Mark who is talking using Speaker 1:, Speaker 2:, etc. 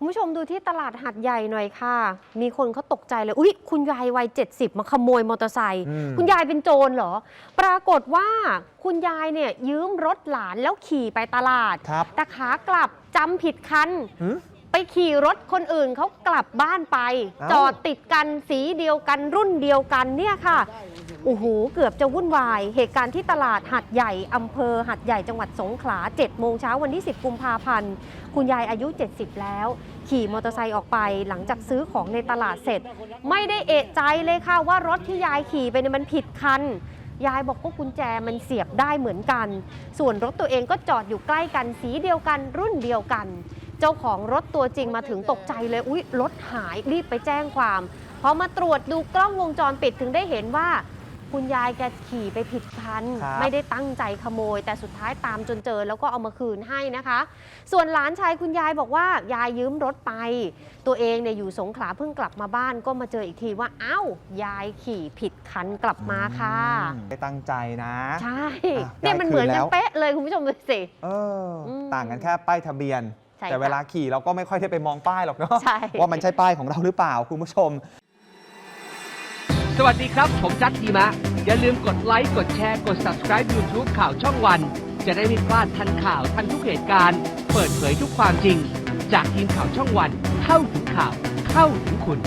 Speaker 1: คุณผู้ชมดูที่ตลาดหัดใหญ่หน่อยค่ะ มีคนเขาตกใจเลย อุ๊ย คุณยายวัย 70 มาขโมยมอเตอร์ไซค์
Speaker 2: อืม
Speaker 1: คุณยายเป็นโจรเหรอ ปรากฏว่าคุณยายเนี่ยยืมรถหลานแล้วขี่ไปตลาด
Speaker 2: ครับ
Speaker 1: แต่ขากลับจำผิดคัน
Speaker 2: หืม
Speaker 1: ไป ขี่รถคนอื่นเขากลับบ้านไป
Speaker 2: เอ้า
Speaker 1: จอดติดกันสีเดียวกันรุ่นเดียวกันเนี่ยค่ะโอ้โหเกือบจะวุ่นวาย เหตุการณ์ที่ตลาดหัดใหญ่อำเภอหัดใหญ่จังหวัดสงขลา7โมงเช้าวันที่ 10 กุมภาพันธ์คุณยายอายุ 70 แล้ว ขี่มอเตอร์ไซค์ออกไปหลังจากซื้อของในตลาดเสร็จ ไม่ได้เอะใจเลยค่ะว่ารถที่ยายขี่ไปเนี่ยมันผิดคัน ยายบอกว่ากุญแจมันเสียบได้เหมือนกัน ส่วนรถตัวเองก็จอดอยู่ใกล้กันสีเดียวกันรุ่นเดียวกัน เจ้าของรถตัวจริงมาถึงตกใจเลย อุ๊ย รถหายรีบไปแจ้งความพอมาตรวจดูกล้องวงจรปิดถึงได้เห็นว่า คุณยายแกขี่ไปผิดคัน
Speaker 2: ครับ
Speaker 1: ไม่ได้ตั้งใจขโมย แต่สุดท้ายตามจนเจอแล้วก็เอามาคืนให้นะคะ ส่วนหลานชายคุณยายบอกว่ายายยืมรถไป ตัวเองเนี่ยอยู่สงขลาเพิ่งกลับมาบ้านก็มาเจออีกทีว่าอ้าวยายขี่ผิดคันกลับมาค่ะ
Speaker 2: อืมไม่ตั้งใจนะ
Speaker 1: ใช่
Speaker 2: อะ
Speaker 1: เนี่ยมันเหมือน
Speaker 2: ได้คืนแล้
Speaker 1: กัน
Speaker 2: ว
Speaker 1: เป๊ะเลยคุณผู้ชมดูสิ
Speaker 2: เอออ
Speaker 1: ม
Speaker 2: ต่างกันแค่ป้ายทะเบียน
Speaker 1: ใช่
Speaker 2: แต่
Speaker 1: ค่ะ
Speaker 2: เวลาขี่เราก็ไม่ค่อยได้ไปมองป้ายหรอกเนาะ
Speaker 1: ใช่
Speaker 2: ว่ามันใช่ป้ายของเราหรือเปล่าคุณผู้ชม
Speaker 3: สวัสดีครับ ผมจัดดีมะ อย่าลืมกดไลค์ กดแชร์ กด subscribe YouTube ข่าวช่องวัน จะได้ไม่พลาดทันข่าวทันทุกเหตุการณ์ เปิดเผยทุกความจริง จากทีมข่าวช่องวัน เข้าถึงข่าว เข้าถึงคุณ